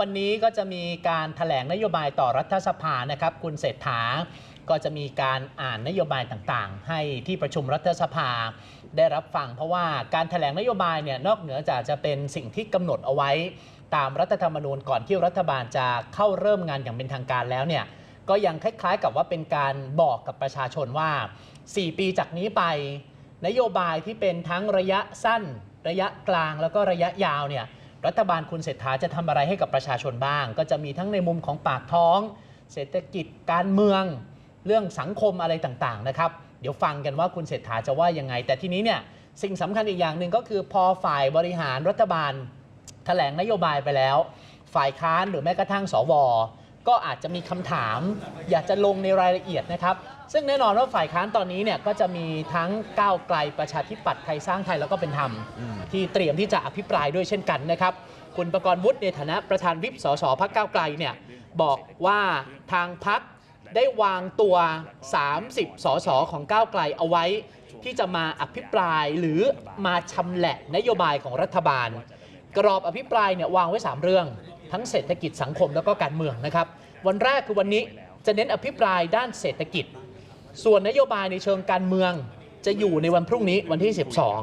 วันนี้ก็จะมีการถแถลงนโยบายต่อรัฐสภานะครับ คุณเศรษฐา ก็จะมีการอ่านนโยบายต่างๆ ให้ที่ประชุมรัฐสภาได้รับฟัง เพราะว่าการถแถลงนโยบายเนี่ยนอกเหนือจากจะเป็นสิ่งที่กำหนดเอาไว้ ตามรัฐธรรมนูญก่อนที่รัฐบาลจะเข้าเริ่มงานอย่างเป็นทางการแล้วเนี่ยก็ยังคล้าย ๆ กับว่าเป็นการบอกกับประชาชนว่า 4 ปีจากนี้ไป นโยบายที่เป็นทั้งระยะสั้น ระยะกลางแล้วก็ระยะยาวเนี่ย รัฐบาลคุณเศรษฐาจะทำอะไรให้กับประชาชนบ้าง ก็จะมีทั้งในมุมของปากท้อง เศรษฐกิจการเมือง เรื่องสังคมอะไรต่างๆนะครับเดี๋ยวฟังกันว่าคุณเศรษฐาจะว่ายังไง แต่ทีนี้เนี่ยสิ่งสำคัญอีกอย่างหนึ่งก็คือพอฝ่ายบริหารรัฐบาลแถลงนโยบายไปแล้ว ฝ่ายค้านหรือแม้กระทั่งสว ก็อาจจะมีคำถาม อยากจะลงในรายละเอียดนะครับ ซึ่งแน่นอนว่าฝ่ายค้านตอนนี้เนี่ยก็จะมีทั้งก้าวไกลประชาธิปัตย์ไทยสร้างไทยแล้วก็เป็นธรรม ที่เตรียมที่จะอภิปรายด้วยเช่นกันนะครับ คุณประกรณ์วุฒิในฐานะประธานวิปสสพักก้าวไกลเนี่ยบอกว่าทางพักได้วางตัว 30 สสของก้าวไกลเอาไว้ ที่จะมาอภิปรายหรือมาชำแหละนโยบายของรัฐบาล กรอบอภิปรายเนี่ยวางไว้ 3 เรื่อง ทั้งเศรษฐกิจสังคมแล้วก็การเมืองนะครับ วันแรกคือวันนี้จะเน้นอภิปรายด้านเศรษฐกิจ ส่วนนโยบายในเชิงการเมืองจะอยู่ในวันพรุ่งนี้วันที่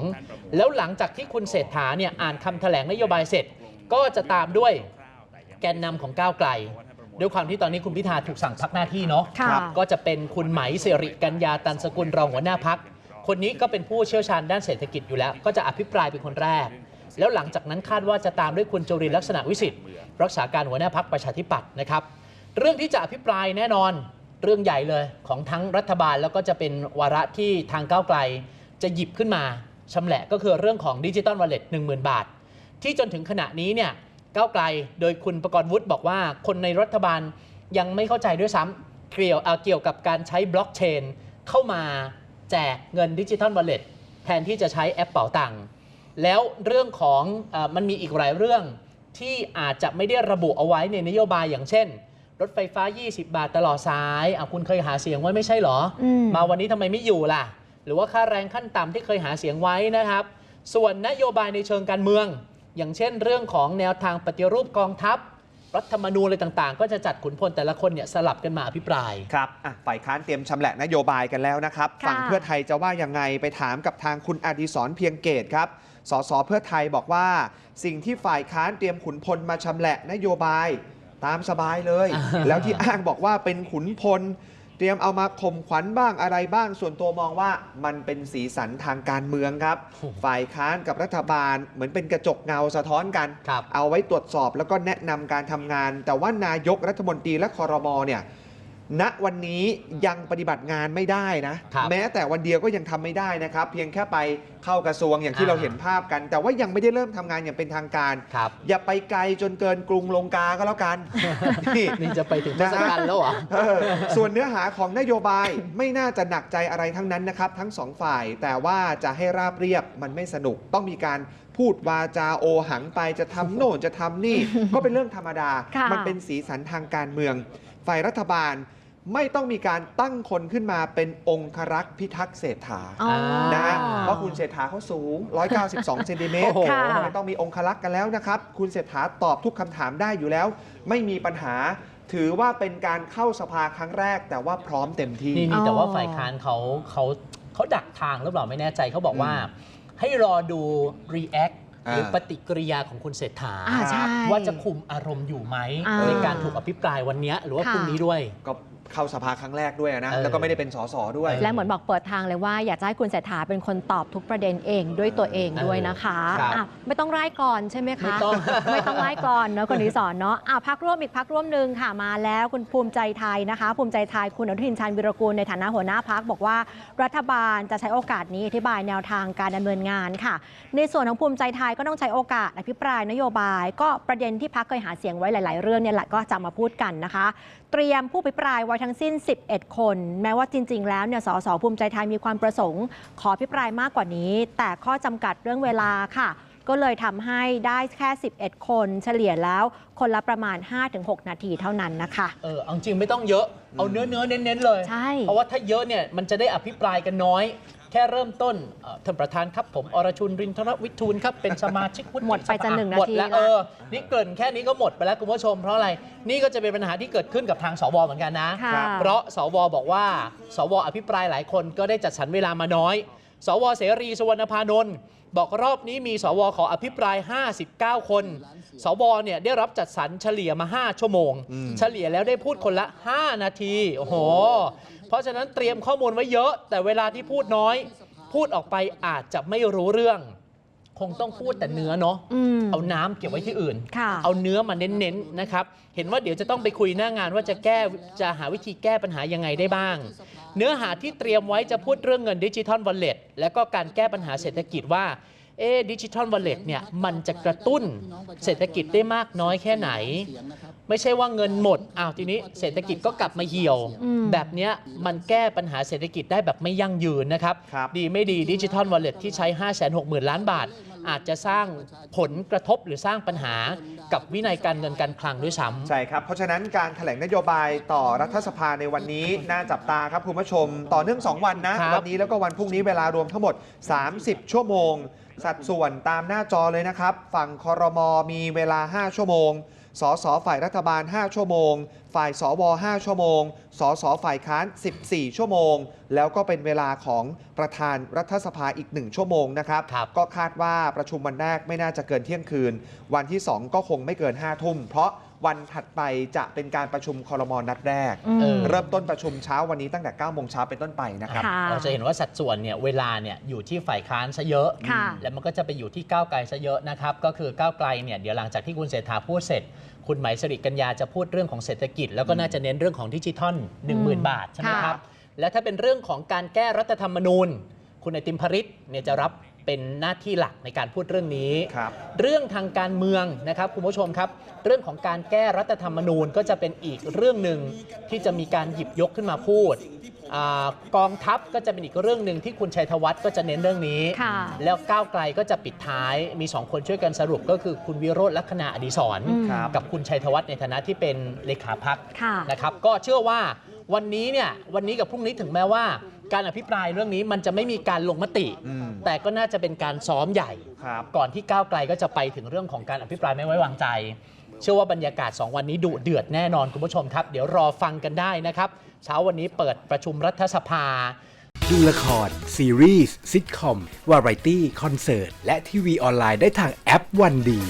12 แล้วหลังจากที่คุณเศรษฐาเนี่ยอ่านคำแถลงนโยบายเสร็จ ก็จะตามด้วยแกนนำของก้าวไกลด้วยความที่ตอนนี้คุณพิธาถูกสั่งพักหน้าที่เนาะค่ะก็จะเป็นคุณไหมเสริกัญญาตันสกุลรองหัวหน้าพัก คนนี้ก็เป็นผู้เชี่ยวชาญด้านเศรษฐกิจอยู่แล้ว ก็จะอภิปรายเป็นคนแรก แล้วหลังจากนั้นคาดว่าจะตามด้วยคุณจุรินทร์ลักษณะวิสิทธิ์รักษาการหัวหน้าพักประชาธิปัตย์นะครับ เรื่องที่จะอภิปรายแน่นอนเรื่องใหญ่เลยของทั้งรัฐบาลแล้วก็จะเป็นวาระที่ทางก้าวไกล จะหยิบขึ้นมาชำแหละก็คือเรื่องของดิจิตอลวอลเล็ต1 0,000บาท ที่จนถึงขณะนี้เนี่ยก้าวไกลโดยคุณประกรณ์วุฒิบอกว่าคนในรัฐบาลยังไม่เข้าใจด้วยซ้ำเกี่ยวเกี่ยวกับการใช้บล็อกเชนเข้ามาแจกเงินดิจิทัลวอลเล็ตแทนที่จะใช้แอปเป๋าตังค์ แล้วเรื่องของเออมันมีอีกหลายเรื่องที่อาจจะไม่ได้ระบุเอาไว้ในนโยบายอย่างเช่น รถไฟฟ้า 20 บาทตลอดสายอะคุณเคยหาเสียงไว้ไม่ใช่เหรออืมมาวันนี้ทำไมไม่อยู่ล่ะ หรือว่าค่าแรงขั้นต่ำที่เคยหาเสียงไว้นะครับ ส่วนนโยบายในเชิงการเมือง อย่างเช่น เรื่องของแนวทางปฏิรูปกองทัพ รัฐธรรมนูญอะไรต่างๆ ก็จะจัดขุนพลแต่ละคนเนี่ยสลับกันมาอภิปราย ครับอะฝ่ายค้านเตรียมชำแหละนโยบายกันแล้วนะครับ ค่ะ ฝั่งเพื่อไทยจะว่ายังไงไปถามกับทางคุณอดิศรเพียงเกตครับ สสเพื่อไทยบอกว่า สิ่งที่ฝ่ายค้านเตรียมขุนพลมาชำแหละนโยบายตามสบายเลย อ่า แล้วที่อ้างบอกว่าเป็นขุนพลเตรียมเอามาข่มขวัญบ้างอะไรบ้าง ส่วนตัวมองว่ามันเป็นสีสันทางการเมืองครับ ฝ่ายค้านกับรัฐบาลเหมือนเป็นกระจกเงาสะท้อนกันครับเอาไว้ตรวจสอบแล้วก็แนะนำการทำงาน แต่ว่านายกรัฐมนตรีและคอรมอเนี่ย ณวันนี้ยังปฏิบัติงานไม่ได้นะ ครับแม้แต่วันเดียวก็ยังทำไม่ได้นะครับ เพียงแค่ไปเข้ากระทรวงอย่างที่อ่า เราเห็นภาพกัน แต่ว่ายังไม่ได้เริ่มทำงานอย่างเป็นทางการ ครับ อย่าไปไกลจนเกินกรุงลงกาก็แล้วกัน นี่ นี่จะไปถึงเทศกาลแล้วเหรอ เออส่วนเนื้อหาของนโยบาย ไม่น่าจะหนักใจอะไรทั้งนั้นนะครับ ทั้งสองฝ่าย แต่ว่าจะให้ราบเรียบมันไม่สนุกต้องมีการพูดวาจาโอหังไปจะทำโน่นจะทำนี่ ก็เป็นเรื่องธรรมดา ค่ะ มันเป็นสีสันทางการเมือง ฝ่ายรัฐบาล ไม่ต้องมีการตั้งคนขึ้นมาเป็นองครักษ์พิทักษ์เศรษฐาอ๋อ นะฮะเพราะคุณเศรษฐาเขาสูง 192 เซนติเมตรโอ้โหค่ะไม่ต้องมีองครักษ์กันแล้วนะครับ คุณเศรษฐาตอบทุกคำถามได้อยู่แล้ว ไม่มีปัญหา ถือว่าเป็นการเข้าสภาครั้งแรก แต่ว่าพร้อมเต็มที่ นี่อ๋นี่อแต่ว่าฝ่ายค้านเขาเขาเขาดักทางหรือเปล่าไม่แน่ใจเขาบอกว่า ให้รอดู react หรืออ่าปฏิกิริยาของคุณเศรษฐา อ่าใช่ ว่าจะคุมอารมณ์อยู่ไหม อ่าในการถูกอภิปรายวันเนี้ยหรือว่าค่ะ พรุ่งนี้ด้วย ก็ เข้าสภาครั้งแรกด้วยนะเออแล้วก็ไม่ได้เป็นสสด้วย และเหมือนบอกเปิดทางเลยว่าอยากจะให้คุณเศรษฐาเป็นคนตอบทุกประเด็นเองด้วยตัวเองด้วยนะคะครับอะไม่ต้องไล่ก่อนใช่ไหมคะ ไม่ต้อง ไม่ต้องไล่ก่อนเนาะคนนี้สอนเนาะอะพักร่วมอีกพักร่วมหนึ่งค่ะมาแล้วคุณภูมิใจไทยนะคะ ภูมิใจไทยคุณอนุทินชาญวิรกูลในฐานะหัวหน้าพักบอกว่ารัฐบาลจะใช้โอกาสนี้อธิบายแนวทางการดำเนินงานค่ะ ในส่วนของภูมิใจไทยก็ต้องใช้โอกาสอภิปรายนโยบาย ก็ประเด็นที่พักเคยหาเสียงไว้หลาย ๆ เรื่องเนี่ยแหละก็จะมาพูดกันนะคะ เตรียมผู้อภิปรายไว้ทั้งสิ้น 11 คน แม้ว่าจริง ๆ แล้วเนี่ยสสภูมิใจไทยมีความประสงค์ ขออภิปรายมากกว่านี้ แต่ข้อจำกัดเรื่องเวลาค่ะ ก็เลยทำให้ได้แค่ 11 คน เฉลี่ยแล้วคนละประมาณ 5-6 นาทีเท่านั้นนะคะ เออเอาจริงไม่ต้องเยอะ เอาเนื้อเนื้อเน้นๆเลย ใช่ เพราะว่าถ้าเยอะเนี่ยมันจะได้อภิปรายกันน้อย แค่เริ่มต้นเอ่อท่านประธานครับผมอรชุนรินทรวิทูลครับเป็นสมาชิกวุฒิหมดไปจะสภาหนึ่งนาหมดทีแล้วละ เออนี่เกรินแค่นี้ก็หมดไปแล้วคุณผู้ชม เพราะอะไรนี่ก็จะเป็นปัญหาที่เกิดขึ้นกับทางสวเหมือนกันนะ ค่ะครับเพราะสวบอกว่า สวอภิปรายหลายคนก็ได้จัดสรรเวลามาน้อย สวเสรีสุวรรณพานนท์บอกรอบนี้มีสวขออภิปราย 59 คน สวเนี่ยได้รับจัดสรรเฉลี่ยมา 5 ชั่วโมงอืมเฉลี่ยแล้วได้พูดคนละ 5 นาที โอ้โห เพราะฉะนั้นเตรียมข้อมูลไว้เยอะ แต่เวลาที่พูดน้อย พูดออกไปอาจจะไม่รู้เรื่องค งต้องพูดแต่เนื้อเนาะอืมเอาน้ำเก็บไว้ที่อื่นค่ะเอาเนื้อมาเน้นๆนะครับ เห็นว่าเดี๋ยวจะต้องไปคุยหน้างานว่าจะแก้จะหาวิธีแก้ปัญหายังไงได้บ้าง เนื้อหาที่เตรียมไว้จะพูดเรื่องเงินดิจิทัลวอลเล็ตและก็การแก้ปัญหาเศรษฐกิจว่า เอ๊ดิจิทัลวอลเล็ตเนี่ยมันจะกระตุ้นเศรษฐกิจได้มากน้อยแค่ไหน ไม่ใช่ว่าเงินหมดอ้าวทีนี้เศรษฐกิจก็กลับมาเหี่ยวอืมแบบเนี้ยมันแก้ปัญหาเศรษฐกิจได้แบบไม่ยั่งยืนนะครับครับ ดีไม่ดีดิจิทัลวอลเล็ตที่ใช้ 5 6 0 0 0 0 ล้านบาท อาจจะสร้างผลกระทบหรือสร้างปัญหากับวินัยการเงินการคลังด้วยซ้ำใช่ครับ เพราะฉะนั้นการแถลงนโยบายต่อรัฐสภาในวันนี้น่าจับตาครับคุณผู้ชม ต่อเนื่อง 2 วันนะครับวันนี้แล้วก็วันพรุ่งนี้เวลารวมทั้งหมด 30 ชั่วโมง สัดส่วนตามหน้าจอเลยนะครับ ฝั่งคอรมอมีเวลา 5 ชั่วโมง สสฝ่ายรัฐบาล 5 ชั่วโมง ฝ่ายสว5ชั่วโมง สสฝ่ายค้าน 14 ชั่วโมง แล้วก็เป็นเวลาของประธานรัฐสภาอีก 1 ชั่วโมงนะครับครับก็คาดว่าประชุมวันแรกไม่น่าจะเกินเที่ยงคืน วันที่ 2 ก็คงไม่เกิน 5 ทุ่ม เพราะ วันถัดไปจะเป็นการประชุมคอรมอนัดแรก อืมเออเริ่มต้นประชุมเช้าวันนี้ตั้งแต่9โมงเช้าเป็นต้นไปนะครับ ค่ะ เราจะเห็นว่าสัดส่วนเนี่ยเวลาเนี่ยอยู่ที่ฝ่ายค้านซะเยอะ ค่ะแล้วมันก็จะไปอยู่ที่ก้าวไกลซะเยอะนะครับก็คือก้าวไกลเนี่ยเดี๋ยวหลังจากที่คุณเศรษฐาพูดเสร็จ คุณไหมายสริกัญญาจะพูดเรื่องของเศรษฐกิจ แล้วก็น่าจะเน้นเรื่องของดิจิทัลอืม10,000 บาทใช่ไหมค่ะ ครับ และถ้าเป็นเรื่องของการแก้รัฐธรรมนูญ คุณไอติมพริตเนี่ยจะรับ เป็นหน้าที่หลักในการพูดเรื่องนี้ ครับเรื่องทางการเมืองนะครับคุณผู้ชมครับ เรื่องของการแก้รัฐธรรมนูญก็จะเป็นอีกเรื่องหนึ่งที่จะมีการหยิบยกขึ้นมาพูดอากองทัพก็จะเป็นอีกเรื่องหนึ่งที่คุณชัยธวัฒน์ก็จะเน้นเรื่องนี้ ค่ะ แล้วก้าวไกลก็จะปิดท้ายมีสองคนช่วยกันสรุปก็คือคุณวิโรจน์ลักษณะอดีศรอืม ครับ กับคุณชัยธวัฒน์ในฐานะที่เป็นเลขาพัก ค่ะ นะครับก็เชื่อว่าวันนี้เนี่ยวันนี้กับพรุ่งนี้ถึงแม้ว่า การอภิปรายเรื่องนี้มันจะไม่มีการลงมติ อืม แต่ก็น่าจะเป็นการซ้อมใหญ่ ครับ ก่อนที่ก้าวไกลก็จะไปถึงเรื่องของการอภิปรายไม่ไว้วางใจ เชื่อว่าบรรยากาศ 2 วันนี้ดุเดือดแน่นอนคุณผู้ชมครับ เดี๋ยวรอฟังกันได้นะครับ เช้าวันนี้เปิดประชุมรัฐสภา ดูละคร ซีรีส์ซิทคอม วาไรตี้ คอนเสิร์ต และทีวีออนไลน์ได้ทางแอปวันดี